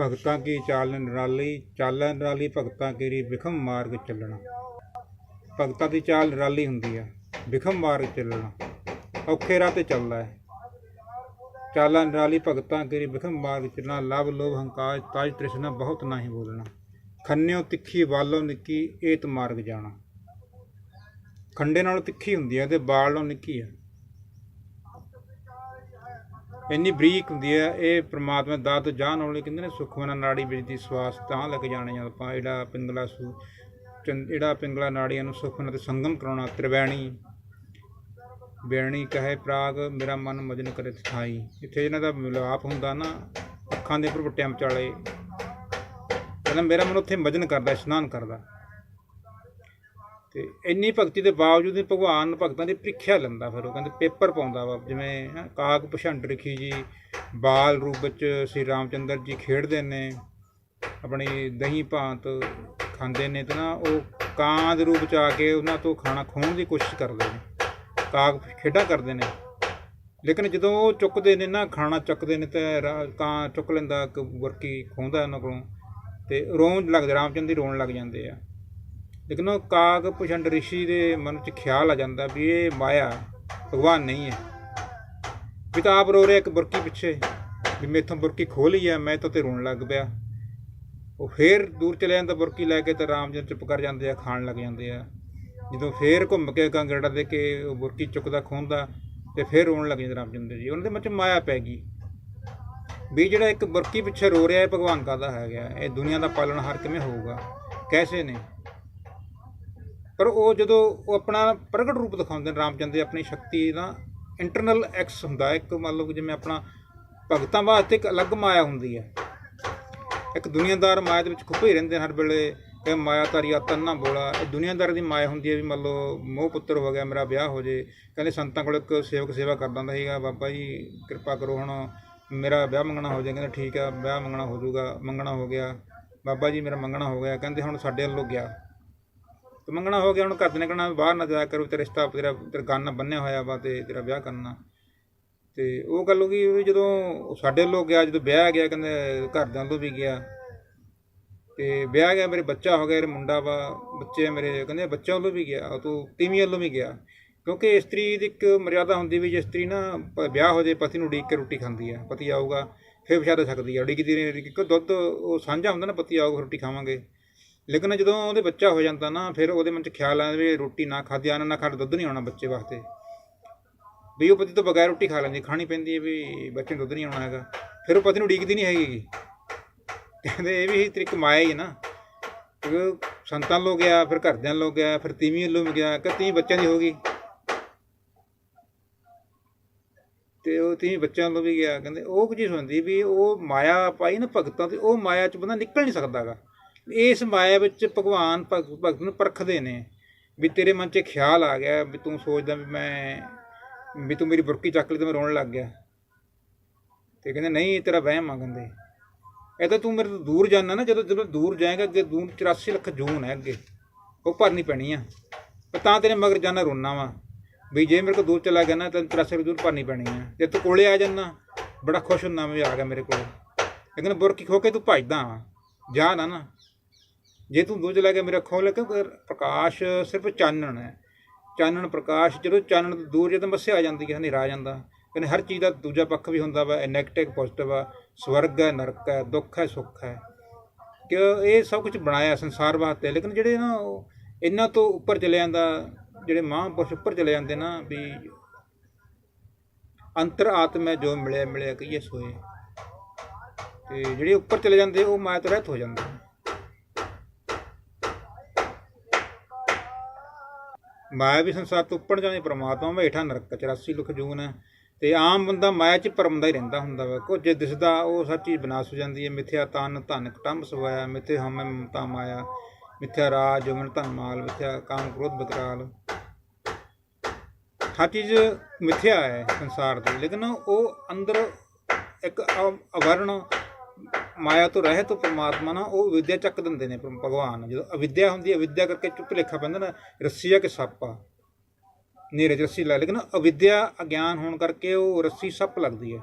ਭਗਤਾਂ ਕੀ ਚਾਲ ਨਿਰਾਲੀ ਚਾਲਨ ਨਿਰਾਲੀ ਭਗਤਾਂ ਕੀ ਵਿਖਮ ਮਾਰਗ ਚੱਲਣਾ। ਭਗਤਾਂ ਦੀ ਚਾਲ ਨਿਰਾਲੀ ਹੁੰਦੀ ਆ, ਵਿਖਮ ਮਾਰਗ ਚੱਲਣਾ। ਔਖੇ ਰਾਹ ਤੇ ਚੱਲਦਾ ਹੈ। ਚਾਲਾਂ ਨਿਰਾਲੀ ਭਗਤਾਂ ਕੀ ਵਿਖਮ ਮਾਰਗ ਚੱਲਣਾ, ਲਵ, ਲੋਭ, ਹੰਕਾਰ, ਤਾਜ, ਤ੍ਰਿਸ਼ਨਾ ਬਹੁਤ ਨਹੀਂ ਬੋਲਣਾ। ਖੰਨਿਓ ਤਿੱਖੀ, ਵਾਲੋਂ ਨਿੱਕੀ, ਏਤ ਮਾਰਗ ਜਾਣਾ। ਖੰਡੇ ਨਾਲੋਂ ਤਿੱਖੀ ਹੁੰਦੀ ਹੈ ਤੇ ਬਾਲ ਨਾਲੋਂ ਨਿੱਕੀ ਹੈ ਇੰਨੀ ਬਰੀਕ ਹੁੰਦੀ ਹੈ, ਇਹ ਪ੍ਰਮਾਤਮਾ ਦਾ ਦਾਤ ਜਾਣ ਵਾਲੀ ਕਹਿੰਦੇ ਨੇ ਸੁਖਮਨਾ ਨਾੜੀ ਵਿੱਚ ਦੀ ਸਵਾਸ ਤਾਂ ਲੱਗ ਜਾਣੇ ਜਦੋਂ ਆਪਾਂ, ਜਿਹੜਾ ਪਿੰਗਲਾ ਸੂ, ਚੰ- ਜਿਹੜਾ ਪਿੰਗਲਾ ਨਾੜੀਆਂ ਨੂੰ ਸੁਖਮਨਾ ਤੇ ਸੰਗਮ ਕਰਾਉਣਾ, ਤ੍ਰਿਵੈਣੀ, ਬੇਣੀ ਕਹੇ ਪ੍ਰਾਗ, ਮੇਰਾ ਮਨ ਮਜਨ ਕਰੇ ਥਾਈ। ਇੱਥੇ ਇਹਨਾਂ ਦਾ ਮਿਲਾਪ ਹੁੰਦਾ ਨਾ, ਅੱਖਾਂ ਦੇ ਉੱਪਰ ਵਟਿਆਂ ਵਿਚਾਲੇ। ਕਹਿੰਦਾ ਮੇਰਾ ਮਨ ਉੱਥੇ ਮਜਨ ਕਰਦਾ, ਇਸ਼ਨਾਨ ਕਰਦਾ। ਤੇ ਇੰਨੀ ਭਗਤੀ ਦੇ ਬਾਵਜੂਦ ਵੀ ਭਗਵਾਨ ਭਗਤਾਂ ਦੀ ਪ੍ਰੀਖਿਆ ਲੈਂਦਾ ਫਿਰ ਉਹ ਕਹਿੰਦੇ ਪੇਪਰ ਪਾਉਂਦਾ ਵਾ ਜਿਵੇਂ ਹੈਂ, ਕਾਕ ਪਛੰਡ ਰਖੀ ਜੀ ਬਾਲ ਰੂਪ ਵਿੱਚ ਸ੍ਰੀ ਰਾਮਚੰਦਰ ਜੀ ਖੇਡਦੇ ਨੇ ਆਪਣੀ ਦਹੀਂ ਭਾਂਤ ਖਾਂਦੇ ਨੇ ਤਾਂ ਨਾ ਉਹ ਕਾਂ ਦੇ ਰੂਪ ਚ ਆ ਕੇ ਉਹਨਾਂ ਤੋਂ ਖਾਣਾ ਖੋਹਣ ਦੀ ਕੋਸ਼ਿਸ਼ ਕਰਦੇ ਨੇ ਕਾਕ ਖੇਡਾਂ ਕਰਦੇ ਨੇ। ਲੇਕਿਨ ਜਦੋਂ ਉਹ ਚੁੱਕਦੇ ਨੇ ਨਾ ਖਾਣਾ ਚੱਕਦੇ ਨੇ ਤੇ ਰਾ- ਕਾਂ ਚੁੱਕ ਲੈਂਦਾ ਇੱਕ ਵਰਕੀ ਖੋਹਦਾ ਉਹਨਾਂ ਕੋਲੋਂ ਤੇ ਰੋਣ ਲੱਗਦੇ ਰਾਮਚੰਦਰ ਜੀ ਰੋਣ ਲੱਗ ਜਾਂਦੇ ਆ। ਲੇਕਿਨ ਉਹ ਕਾਗ ਭੁਸ਼ੰਡ ਰਿਸ਼ੀ ਦੇ ਮਨ 'ਚ ਖਿਆਲ ਆ ਜਾਂਦਾ ਵੀ ਇਹ ਮਾਇਆ ਭਗਵਾਨ ਨਹੀਂ ਹੈ। ਵੀ ਆਪ ਰੋ ਰਿਹਾ ਇੱਕ ਬੁਰਕੀ ਪਿੱਛੇ, ਵੀ ਮੇਥੋਂ ਬੁਰਕੀ ਖੋਹ ਲਈ ਆ, ਮੈਂ ਤਾਂ ਤੇ ਰੋਣ ਲੱਗ ਪਿਆ। ਉਹ ਫੇਰ ਦੂਰ ਚਲੇ ਜਾਂਦਾ ਬੁਰਕੀ ਲੈ ਕੇ ਤੇ ਰਾਮ ਜੀ ਚੁੱਪ ਕਰ ਜਾਂਦੇ ਆ, ਖਾਣ ਲੱਗ ਜਾਂਦੇ ਆ। ਜਦੋਂ ਫੇਰ ਘੁੰਮ ਕੇ ਗੰਗੜਾ ਦੇ ਕੇ ਉਹ ਬੁਰਕੀ ਚੁੱਕਦਾ, ਖੋਹਦਾ ਤੇ ਫੇਰ ਰੋਣ ਲੱਗ ਜਾਂਦੇ ਰਾਮਚੰਦਰ ਜੀ। ਉਹਨਾਂ ਦੇ ਮਨ 'ਚ ਮਾਇਆ ਪੈ ਗਈ। ਵੀ ਜਿਹੜਾ ਇੱਕ ਬੁਰਕੀ ਪਿੱਛੇ ਰੋ ਰਿਹਾ ਹੈ ਭਗਵਾਨ ਕਾਹਦਾ ਹੈਗਾ? ਇਹ ਦੁਨੀਆ ਦਾ ਪਾਲਣਹਾਰ ਕਿਵੇਂ ਹੋਊਗਾ? ਕੈਸੇ ਨੇ? ਪਰ ਉਹ ਜਦੋਂ ਉਹ ਆਪਣਾ ਪ੍ਰਗਟ ਰੂਪ ਦਿਖਾਉਂਦੇ ਨੇ ਰਾਮਚੰਦਰ ਜੀ ਆਪਣੀ ਸ਼ਕਤੀ ਦਾ ਇੰਟਰਨਲ ਐਕਸ ਹੁੰਦਾ ਇੱਕ ਮੰਨ ਲਓ ਕਿ ਜਿਵੇਂ ਆਪਣਾ ਭਗਤਾਂ ਵਾਸਤੇ ਇੱਕ ਅਲੱਗ ਮਾਇਆ ਹੁੰਦੀ ਹੈ। ਇੱਕ ਦੁਨੀਆਦਾਰ ਮਾਇਆ ਦੇ ਵਿੱਚ ਖੁੱਪੇ ਹੀ ਰਹਿੰਦੇ ਨੇ ਹਰ ਵੇਲੇ। ਇਹ ਮਾਇਆ ਤਾਰੀ ਤੰਨਾ ਬੋਲਾ। ਇਹ ਦੁਨੀਆਦਾਰ ਦੀ ਮਾਇਆ ਹੁੰਦੀ ਹੈ ਵੀ ਮੰਨ ਲਓ ਮੋਹ ਪੁੱਤਰ ਹੋ ਗਿਆ, ਮੇਰਾ ਵਿਆਹ ਹੋ ਜੇ। ਕਹਿੰਦੇ ਸੰਤਾਂ ਕੋਲ ਇੱਕ ਸੇਵਕ ਸੇਵਾ ਕਰਦਾ ਹੁੰਦਾ ਸੀਗਾ, ਬਾਬਾ ਜੀ ਕਿਰਪਾ ਕਰੋ ਹੁਣ ਮੇਰਾ ਵਿਆਹ ਮੰਗਣਾ ਹੋ ਜਾਏ ਕਹਿੰਦੇ ਠੀਕ ਆ, ਵਿਆਹ ਮੰਗਣਾ ਹੋ ਜਾਊਗਾ, ਮੰਗਣਾ ਹੋ ਗਿਆ। ਬਾਬਾ ਜੀ ਮੇਰਾ ਮੰਗਣਾ ਹੋ ਗਿਆ। ਕਹਿੰਦੇ ਹੁਣ ਸਾਡੇ ਵੱਲੋਂ ਗਿਆ। ਤੇ ਮੰਗਣਾ ਹੋ ਗਿਆ, ਹੁਣ ਘਰ ਦੇ ਨੇ ਕਹਿਣਾ ਬਾਹਰ ਨਾ ਜਾਇਆ ਕਰੋ ਤੇ ਰਿਸ਼ਤਾ, ਤੇਰਾ ਤੇਰਾ ਗੰਨ ਬੰਨਿਆ ਹੋਇਆ ਵਾ ਤੇ ਤੇਰਾ ਵਿਆਹ ਕਰਨਾ। ਤੇ ਉਹ ਗੱਲ ਹੋ ਗਈ, ਵੀ ਜਦੋਂ ਸਾਡੇ ਲੋਕ ਗਿਆ, ਜਦੋਂ ਵਿਆਹ ਗਿਆ, ਕਹਿੰਦੇ ਘਰਦਿਆਂ ਤੋਂ ਵੀ ਗਿਆ। ਤੇ ਵਿਆਹ ਗਿਆ, ਮੇਰੇ ਬੱਚਾ ਹੋ ਗਿਆ ਮੇਰੇ ਮੁੰਡਾ ਵਾ, ਬੱਚੇ ਮੇਰੇ, ਕਹਿੰਦੇ ਬੱਚਾ ਵੱਲੋਂ ਵੀ ਗਿਆ, ਉਹ ਤੋਂ ਤੀਵੀਂ ਵੱਲੋਂ ਵੀ ਗਿਆ। ਕਿਉਂਕਿ ਇਸਤਰੀ ਦੀ ਇੱਕ ਮਰਿਆਦਾ ਹੁੰਦੀ ਵੀ ਜੇ ਇਸਤਰੀ ਨਾ ਪ- ਵਿਆਹ ਹੋ ਜੇ ਪਤੀ ਨੂੰ ਉਡੀਕ ਕੇ ਰੋਟੀ ਖਾਂਦੀ ਆ, ਪਤੀ ਆਊਗਾ, ਫਿਰ ਵਿਚਾਰਾ ਸਕਦੀ ਆ, ਉਡੀਕਦੀ ਨੇ ਕਿਉਂਕਿ ਦੁੱਧ, ਉਹ ਸਾਂਝਾ ਹੁੰਦਾ ਨਾ, ਪਤੀ ਆਊਗਾ, ਰੋਟੀ ਖਾਵਾਂਗੇ। ਲੇਕਿਨ ਜਦੋਂ ਉਹਦੇ ਬੱਚਾ ਹੋ ਜਾਂਦਾ ਨਾ, ਫਿਰ ਉਹਦੇ ਮਨ ਚ ਖਿਆਲ ਆਉਂਦਾ ਵੀ ਰੋਟੀ ਨਾ ਖਾਧੀ ਆਨਾ ਨਾ ਖਾ ਦੁੱਧ ਨਹੀਂ ਆਉਣਾ ਬੱਚੇ ਵਾਸਤੇ। ਵੀ ਉਹ ਪਤੀ ਤੋਂ ਬਗੈਰ ਰੋਟੀ ਖਾ ਲੈਂਦੀ, ਖਾਣੀ ਪੈਂਦੀ ਹੈ ਵੀ ਬੱਚੇ ਨੂੰ ਦੁੱਧ ਨਹੀਂ ਆਉਣਾ ਹੈਗਾ। ਫਿਰ ਉਹ ਪਤੀ ਨੂੰ ਉਡੀਕਦੀ ਨਹੀਂ ਹੈਗੀ ਕਹਿੰਦੇ ਇਹ ਵੀ ਤਰੀਕ ਮਾਇਆ ਹੀ ਨਾ। ਕਿਉਂਕਿ ਸੰਤਾਂ ਲੋ ਗਿਆ, ਫਿਰ ਘਰਦਿਆਂ ਲੋ ਗਿਆ, ਫਿਰ ਤੀਵੀਂ ਵੱਲੋਂ ਵੀ ਗਿਆ ਕਿ ਤੀਵੀਂ ਬੱਚਿਆਂ ਦੀ ਹੋ ਗਈ। ਤੇ ਉਹ ਤੀਵੀਂ ਬੱਚਿਆਂ ਵੱਲੋਂ ਵੀ ਗਿਆ। ਕਹਿੰਦੇ ਉਹ ਕੁਝ ਚੀਜ਼ ਹੁੰਦੀ ਵੀ ਉਹ ਮਾਇਆ ਪਾਈ ਨਾ ਭਗਤਾਂ ਤੇ ਉਹ ਮਾਇਆ ਚ ਬੰਦਾ ਨਿਕਲ ਨਹੀਂ ਸਕਦਾਗਾ। ਇਸ ਮਾਇਆ ਵਿੱਚ ਭਗਵਾਨ ਭਗ- ਭਗਤ ਨੂੰ ਪਰਖਦੇ ਨੇ ਵੀ ਤੇਰੇ ਮਨ 'ਚ ਖਿਆਲ ਆ ਗਿਆ ਵੀ ਤੂੰ ਸੋਚਦਾ ਵੀ ਮੈਂ, ਵੀ ਤੂੰ ਮੇਰੀ ਬੁਰਕੀ ਚੱਕ ਲਈ ਤੇ ਮੈਂ ਰੋਣ ਲੱਗ ਗਿਆ। ਤੇ ਕਹਿੰਦੇ, ਨਹੀਂ, ਇਹ ਤੇਰਾ ਵਹਿਮ ਆ, ਕਹਿੰਦੇ। ਇਹ ਤਾਂ ਤੂੰ ਮੇਰੇ ਤੋਂ ਦੂਰ ਜਾਣਾ ਨਾ, ਜਦੋਂ ਜਦੋਂ ਦੂਰ ਜਾਏਗਾ ਅੱਗੇ ਦੂਰ 84 ਲੱਖ ਜੂਨ ਹੈ ਅੱਗੇ, ਉਹ ਭਰਨੀ ਪੈਣੀ ਆ। ਪਰ ਤਾਂ ਤੇਰੇ ਮਗਰ ਜਾਣਾ ਰੋਣਾ ਵਾ। ਵੀ ਜੇ ਮੇਰੇ ਕੋਲ ਦੂਰ ਚਲਾ ਗਿਆ ਨਾ, ਤਾਂ 84 ਲੱਖ ਦੂਰ ਭਰਨੀ ਪੈਣੀ ਆ। ਜੇ ਤੂੰ ਕੋਲੇ ਆ ਜਾਣਾ ਬੜਾ ਖੁਸ਼ ਹੁੰਦਾ ਮੈਂ ਆ ਗਿਆ ਮੇਰੇ ਕੋਲ। ਲੇਕਿਨ ਬੁਰਕੀ ਖੋ ਕੇ ਤੂੰ ਭੱਜਦਾ ਵਾ। ਜਾ ਨਾ ਨਾ ਜੇ ਤੂੰ ਦੂਰ ਚਲਾ ਗਿਆ ਮੇਰਾ ਖੋਲ ਲੈ ਕਿਉਂਕਿ ਪ੍ਰਕਾਸ਼ ਸਿਰਫ ਚਾਨਣ ਹੈ। ਚਾਨਣ, ਪ੍ਰਕਾਸ਼, ਜਦੋਂ ਚਾਨਣ ਤੋਂ ਦੂਰ ਜਦੋਂ ਮੱਸਿਆ ਆ ਜਾਂਦੀ ਹੈ, ਹਨੇਰਾ ਆ ਜਾਂਦਾ। ਕਹਿੰਦੇ ਹਰ ਚੀਜ਼ ਦਾ ਦੂਜਾ ਪੱਖ ਵੀ ਹੁੰਦਾ ਵਾ ਨੈਗੇਟਿਵ ਪੋਜ਼ਿਟਿਵ ਆ। ਸਵਰਗ ਹੈ, ਨਰਕ ਹੈ, ਦੁੱਖ ਹੈ, ਸੁੱਖ ਹੈ। ਕਿ ਇਹ ਸਭ ਕੁਝ ਬਣਾਇਆ ਸੰਸਾਰ ਵਾਸਤੇ। ਲੇਕਿਨ ਜਿਹੜੇ ਨਾ ਉਹ ਇਹਨਾਂ ਤੋਂ ਉੱਪਰ ਚਲੇ ਜਾਂਦਾ, ਜਿਹੜੇ ਮਹਾਂਪੁਰਸ਼ ਉੱਪਰ ਚਲੇ ਜਾਂਦੇ ਨਾ, ਵੀ ਅੰਤਰ ਆਤਮਾ ਜੋ ਮਿਲਿਆ ਮਿਲਿਆ, ਕਹੀਏ ਸੋਏ। ਤੇ ਜਿਹੜੇ ਉੱਪਰ ਚਲੇ ਜਾਂਦੇ, ਉਹ ਮਾਇਆ ਤੋਂ ਰਹਿਤ ਹੋ ਜਾਂਦੇ। ਮਾਇਆ ਵੀ ਸੰਸਾਰ ਤੋਂ ਉੱਪਰ ਜਾਣੀ ਪ੍ਰਮਾਤਮਾ ਵਾ ਹੇਠਾਂ ਨਰਕ 84 ਲੱਖ ਜੂਨ ਹੈ। ਤੇ ਆਮ ਬੰਦਾ ਮਾਇਆ 'ਚ ਪਰਮਦਾ ਹੀ ਰਹਿੰਦਾ ਹੁੰਦਾ ਵਾ। ਕੁਝ ਜੇ ਦਿਸਦਾ ਉਹ ਸਭ ਚੀਜ਼ ਬਨਾਸ ਹੋ ਜਾਂਦੀ ਹੈ। ਮਿੱਥਿਆ ਤਨ ਧਨ ਕਟੰਬ ਸਵਾਇਆ, ਮਿੱਥੇ ਹਮੇ ਮਮਤਾ ਮਾਇਆ, ਮਿੱਥਿਆ ਰਾਜ ਜਮਨ ਧਨ ਮਾਲ, ਮਿੱਥਿਆ ਕਾਮ ਕ੍ਰੋਧ ਬਤਰਾਲ। ਹਰ ਚੀਜ਼ ਮਿੱਥਿਆ ਹੈ ਸੰਸਾਰ ਦੀ। ਲੇਕਿਨ ਉਹ ਅੰਦਰ ਇੱਕ ਅ- ਅਵਰਣ ਮਾਇਆ ਤੋਂ ਰਹਿਤ ਪਰਮਾਤਮਾ ਨਾ, ਉਹ ਵਿਦਿਆ ਚੱਕ ਦਿੰਦੇ ਨੇ ਭਗਵਾਨ। ਜਦੋਂ ਅਵਿਦਿਆ ਹੁੰਦੀ ਹੈ, ਅਵਿਦਿਆ ਕਰਕੇ ਚੁੱਪ ਲੇਖਾ ਪੈਂਦਾ ਨਾ, ਰੱਸੀ ਆ ਕਿ ਸੱਪ ਆ? ਨੀਰੇ 'ਚ ਰੱਸੀ ਲੱਗ ਲੇਕਿਨ ਅਵਿਦਿਆ ਅਗਿਆਨ ਹੋਣ ਕਰਕੇ ਉਹ ਰੱਸੀ ਸੱਪ ਲੱਗਦੀ ਹੈ।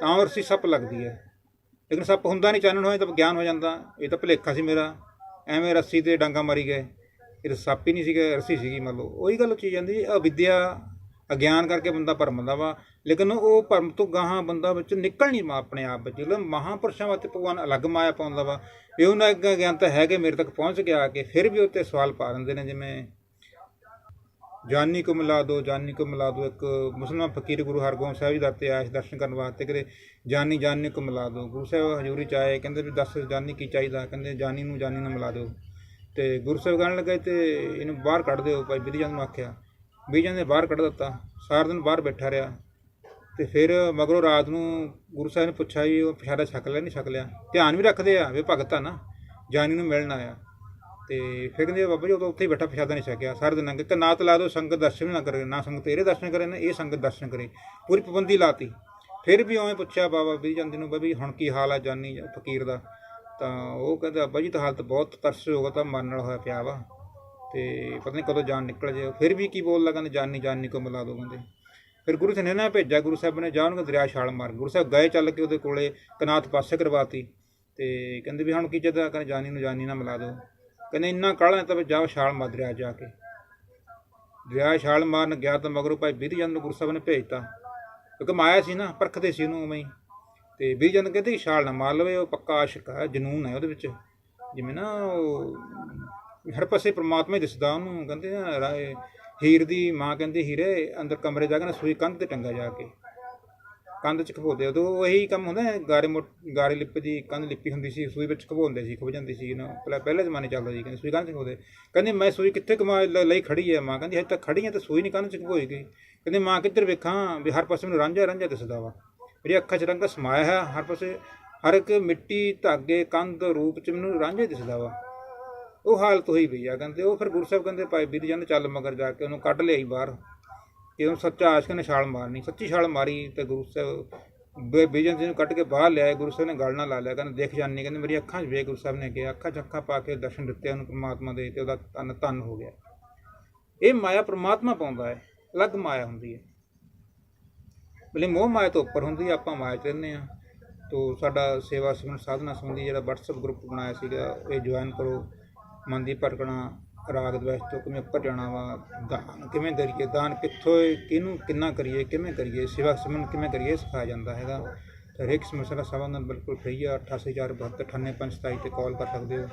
ਤਾਂ ਰੱਸੀ ਸੱਪ ਲੱਗਦੀ ਹੈ। ਲੇਕਿਨ ਸੱਪ ਹੁੰਦਾ ਨਹੀਂ, ਚਾਨਣ ਹੋਏ ਤਾਂ ਗਿਆਨ ਹੋ ਜਾਂਦਾ। ਇਹ ਤਾਂ ਭੁਲੇਖਾ ਸੀ ਮੇਰਾ। ਐਵੇਂ ਰੱਸੀ ਤੇ ਡਾਂਗਾ ਮਾਰੀ ਗਏ। ਇਹ ਸੱਪ ਹੀ ਨਹੀਂ ਸੀਗਾ, ਰੱਸੀ ਸੀਗੀ ਮੰਨ ਲਓ। ਉਹੀ ਗੱਲ ਚੀਜ਼ ਜਾਂਦੀ ਅਵਿਦਿਆ ਅਗਿਆਨ ਕਰਕੇ ਬੰਦਾ ਭਰਮਦਾ ਵਾ, ਲੇਕਿਨ ਉਹ ਭਰਮ ਤੋਂ ਗਾਹਾਂ ਬੰਦਾ ਵਿੱਚ ਨਿਕਲ ਨਹੀਂ ਮਾ ਆਪਣੇ ਆਪ ਵਿੱਚ। ਜਦੋਂ ਮਹਾਂਪੁਰਸ਼ਾਂ ਵਾਸਤੇ ਭਗਵਾਨ ਅਲੱਗ ਮਾਇਆ ਪਾਉਂਦਾ ਵਾ ਇਹ ਉਹਨਾਂ ਅੱਗੇ ਗਿਆਨ ਤਾਂ ਹੈਗੇ, ਮੇਰੇ ਤੱਕ ਪਹੁੰਚ ਗਿਆ ਕਿ ਫਿਰ ਵੀ ਉੱਤੇ ਸਵਾਲ ਪਾ ਦਿੰਦੇ ਨੇ ਜਿਵੇਂ ਜਾਨੀ ਕੋ ਮਿਲਾ ਦੋ, ਜਾਨੀ ਕੋ ਮਿਲਾ ਦੋ, ਇੱਕ ਮੁਸਲਮਾਨ ਫਕੀਰ ਗੁਰੂ ਹਰਗੋਬਿੰਦ ਸਾਹਿਬ ਜੀ ਦਰ ਤੇ ਆਏ ਸੀ ਦਰਸ਼ਨ ਕਰਨ ਵਾਸਤੇ ਕਹਿੰਦੇ ਜਾਨੀ ਜਾਨੀ ਕੋ ਮਿਲਾ ਦੋ। ਗੁਰੂ ਸਾਹਿਬ ਹਜ਼ੂਰੀ ਚ ਆਏ, ਕਹਿੰਦੇ ਵੀ ਦੱਸ ਜਾਨੀ ਕੀ ਚਾਹੀਦਾ? ਕਹਿੰਦੇ ਜਾਨੀ ਨੂੰ ਜਾਨੀ ਨਾਲ ਮਿਲਾ ਦਿਓ। ਤੇ ਗੁਰੂ ਸਾਹਿਬ ਕਹਿਣ ਲੱਗੇ ਤੇ ਇਹਨੂੰ ਬਾਹਰ ਕੱਢ ਦਿਓ, ਭਾਈ ਬਿਧੀ ਚੰਦ ਨੂੰ ਆਖਿਆ। ਬਿਧੀ ਨੇ ਬਾਹਰ ਕੱਢ ਦਿੱਤਾ। ਸਾਰਾ ਦਿਨ ਬਾਹਰ ਬੈਠਾ ਰਿਹਾ। ਤੇ ਫਿਰ ਮਗਰੋਂ ਰਾਤ ਨੂੰ ਗੁਰੂ ਸਾਹਿਬ ਨੇ ਪੁੱਛਿਆ ਜੀ ਉਹ ਪ੍ਰਸ਼ਾਦਾ ਛਕ ਲਿਆ ਨਹੀਂ ਛਕ ਲਿਆ? ਧਿਆਨ ਵੀ ਰੱਖਦੇ ਆ ਵੀ ਭਗਤ ਆ ਨਾ। ਜਾਨੀ ਨੂੰ ਮਿਲਣ ਆਇਆ। ਤੇ ਫਿਰ ਕਹਿੰਦੇ ਬਾਬਾ ਜੀ, ਉਹ ਤਾਂ ਉੱਥੇ ਹੀ ਬੈਠਾ, ਪ੍ਰਸ਼ਾਦਾ ਨਹੀਂ ਛਕਿਆ। ਸਾਰੇ ਦਿਨ ਲੰਘੇ ਕਿ ਨਾ ਤਾਂ ਲਾ ਦੋ ਸੰਗਤ ਦਰਸ਼ਨ ਨਾ ਕਰੇ, ਨਾ ਸੰਗਤ ਤੇਰੇ ਦਰਸ਼ਨ ਕਰੇ, ਨਾ ਇਹ ਸੰਗਤ ਦਰਸ਼ਨ ਕਰੇ। ਪੂਰੀ ਪਾਬੰਦੀ ਲਾਤੀ ਫਿਰ ਵੀ ਉਵੇਂ ਪੁੱਛਿਆ ਬਾਬਾ ਬਿਧੀ ਚੰਦ ਨੂੰ, ਬਾਬਾ ਵੀ ਹੁਣ ਕੀ ਹਾਲ ਆ ਜਾਨੀ ਫਕੀਰ ਦਾ? ਤਾਂ ਉਹ ਕਹਿੰਦਾ, ਬਾਬਾ ਜੀ, ਤਾਂ ਹਾਲਤ ਬਹੁਤ ਤਰਸ ਹੋਗਾ ਤਾਂ ਮਰਨ ਵਾਲਾ ਹੋਇਆ ਪਿਆ ਵਾ। ਤੇ ਪਤਾ ਨਹੀਂ ਕਦੋਂ ਜਾਨ ਨਿਕਲ ਜਾਏ ਫਿਰ ਵੀ ਕੀ ਬੋਲ ਲਗਾ ਜਾਨੀ ਜਾਨੀ ਕੋ ਮਿਲਾ ਦੋ ਕਹਿੰਦੇ ਫਿਰ ਗੁਰੂ ਸਾਹਿਬ ਨੇ ਨਾ ਭੇਜਿਆ, ਗੁਰੂ ਸਾਹਿਬ ਨੇ ਜਾ ਉਹਨੂੰ ਦਰਿਆ ਛਾਲ ਮਾਰ ਗੁਰੂ ਸਾਹਿਬ ਗਏ ਚੱਲ ਕੇ ਉਹਦੇ ਕੋਲੇ, ਕਨਾਤ ਪਾਸੇ ਕਰਵਾਤੀ। ਤੇ ਕਹਿੰਦੇ ਵੀ ਹੁਣ ਕੀ ਚਾਹੀਦਾ, ਕਹਿੰਦੇ ਜਾਨੀ ਨੂੰ ਜਾਨੀ ਨਾ ਮਿਲਾ ਦੋ। ਕਹਿੰਦੇ ਇੰਨਾ ਕਾਲਾ ਤਾਂ ਵੀ ਜਾਓ ਛਾਲ ਮਾਰ ਦਰਿਆ ਜਾ ਕੇ। ਦਰਿਆ ਛਾਲ ਮਾਰਨ ਗਿਆ ਤਾਂ ਮਗਰੋਂ ਭਾਈ ਬਿਧੀ ਚੰਦ ਨੂੰ ਗੁਰੂ ਸਾਹਿਬ ਨੇ ਭੇਜਤਾ। ਕਿਉਂਕਿ ਮਾਇਆ ਸੀ ਨਾ, ਪਰਖਦੇ ਸੀ ਉਹਨੂੰ ਉਵੇਂ ਹੀ। ਤੇ ਬਿਧੀ ਚੰਦ ਕਹਿੰਦੇ ਛਾਲ ਨਾ ਮਾਰ ਲਵੇ, ਉਹ ਪੱਕਾ ਆਸ਼ਿਕ ਹੈ, ਜਨੂਨ ਹੈ ਉਹਦੇ ਵਿੱਚ। ਜਿਵੇਂ ਨਾ ਉਹ ਹਰ ਪਾਸੇ ਪ੍ਰਮਾਤਮਾ ਹੀ ਦਿਸਦਾ ਉਹਨੂੰ, ਕਹਿੰਦੇ ਨਾ ਰਾ- ਹੀਰ ਦੀ ਮਾਂ ਕਹਿੰਦੀ, ਹੀਰੇ, ਅੰਦਰ ਕਮਰੇ ਜਾ ਕੇ ਨਾ ਸੂਈ ਕੰਧ ਤੇ ਟੰਗਾ ਜਾ ਕੇ। ਕੰਧ ਚ ਖਪੋਦੇ ਉਦੋਂ ਉਹੀ ਕੰਮ ਹੁੰਦਾ, ਗਾਰੇ ਮੋ, ਗਾਰੇ ਲਿਪ ਦੀ ਕੰਧ ਲਿਪੀ ਹੁੰਦੀ ਸੀ, ਸੂਈ ਵਿੱਚ ਖਪੋਂਦੇ ਸੀ ਖੁੱਭ ਜਾਂਦੀ ਸੀ ਨਾ ਪਹਿਲਾਂ, ਪਹਿਲੇ ਜ਼ਮਾਨੇ ਚੱਲਦਾ ਸੀ, ਕਹਿੰਦੇ ਸੂਈ ਕੰਧ ਚ ਖਪੋਦੇ ਕਹਿੰਦੇ, ਮੈਂ ਸੂਈ ਕਿੱਥੇ ਕਮਾ ਲਈ ਖੜੀ ਹੈ ਮਾਂ ਕਹਿੰਦੀ, ਹਜੇ ਤੱਕ ਖੜੀ ਹੈ ਤਾਂ ਸੂਈ ਨਹੀਂ ਕੰਧ ਚ ਖਪੋਈ ਗਈ। ਕਹਿੰਦੇ, ਮਾਂ, ਕਿੱਧਰ ਵੇਖਾਂ? ਵੀ ਹਰ ਪਾਸੇ ਮੈਨੂੰ ਰਾਂਝਾ ਰਾਂਝਾ ਦਿਸਦਾ ਵਾ। ਮੇਰੀ ਅੱਖਾਂ 'ਚ ਰੰਗ ਸਮਾਇਆ ਹੈ ਹਰ ਪਾਸੇ, ਹਰ ਇੱਕ ਮਿੱਟੀ, ਧਾਗੇ, ਕੰਧ, ਰੂਪ 'ਚ ਮੈਨੂੰ ਰਾਂਝਾ ਹੀ ਦਿਸਦਾ ਵਾ। ਉਹ ਹਾਲਤ ਹੋਈ ਪਈ ਆ, ਕਹਿੰਦੇ ਉਹ ਫਿਰ ਗੁਰੂ ਸਾਹਿਬ ਕਹਿੰਦੇ ਭਾਈ ਬੀਰ ਜੰਦ ਚੱਲ ਮਗਰ ਜਾ ਕੇ ਉਹਨੂੰ ਕੱਢ ਲਿਆਈ ਬਾਹਰ ਕਿ ਉਹ ਸੱਚਾ ਆਸ਼ਕ ਨੇ ਛਾਲ ਮਾਰਨੀ, ਸੱਚੀ ਛਾਲ ਮਾਰੀ ਤੇ ਗੁਰੂ ਸਾਹਿਬ ਬੀਜਨ ਜੀ ਨੂੰ ਕੱਢ ਕੇ ਬਾਹਰ ਲਿਆਏ, ਗੁਰੂ ਸਾਹਿਬ ਨੇ ਗਲ ਨਾਲ ਲਾ ਲਿਆ, ਕਹਿੰਦੇ ਦੇਖ ਜਾਨੀ, ਕਹਿੰਦੇ ਮੇਰੀ ਅੱਖਾਂ 'ਚ ਵੇਖ ਗੁਰੂ ਸਾਹਿਬ ਨੇ ਕਿਹਾ, ਅੱਖਾਂ 'ਚ ਅੱਖਾਂ ਪਾ ਕੇ ਦਰਸ਼ਨ ਦਿੱਤੇ ਉਹਨੂੰ ਪ੍ਰਮਾਤਮਾ ਦੇ ਤੇ ਉਹਦਾ ਤਨ ਤਨ ਹੋ ਗਿਆ। ਇਹ ਮਾਇਆ ਪ੍ਰਮਾਤਮਾ ਪਾਉਂਦਾ ਹੈ, ਅਲੱਗ ਮਾਇਆ ਹੁੰਦੀ ਹੈ। ਬਲੇ ਮੋਹ ਮਾਇਆ ਤੋਂ ਉੱਪਰ ਹੁੰਦੀ ਹੈ, ਆਪਾਂ ਮਾਇਆ ਚ ਰਹਿੰਦੇ ਆ ਤੋ ਸਾਡਾ ਸੇਵਾ ਸਿਮਰਨ ਸਾਧਨਾ ਸੰਬੰਧੀ ਜਿਹੜਾ WhatsApp ਗਰੁੱਪ ਬਣਾਇਆ ਸੀਗਾ, ਇਹ ਜੁਆਇਨ ਕਰੋ। ਮਨ ਦੀ ਭਟਕਣਾ ਰਾਗ ਦਵੇਸ਼ ਤੋਂ ਕਿਵੇਂ ਉੱਪਰ ਵਾ ਦਾਨ ਕਿਵੇਂ ਕਰੀਏ ਦਾਨ ਕਿੱਥੋਂ ਹੈ, ਕਿਹਨੂੰ ਕਿੰਨਾ ਕਰੀਏ ਕਿਵੇਂ ਕਰੀਏ ਸਿਵਾ ਸਿਮਨ ਕਿਵੇਂ ਕਰੀਏ ਸਿਖਾਇਆ ਜਾਂਦਾ ਹੈਗਾ। ਹਰੇਕ ਸਮੱਸਿਆ ਦਾ ਸਮਾਧਾਨ ਬਿਲਕੁਲ ਸਹੀ ਆ 8847 9857 ਤੇ ਕਾਲ ਕਰ ਸਕਦੇ ਹੋ।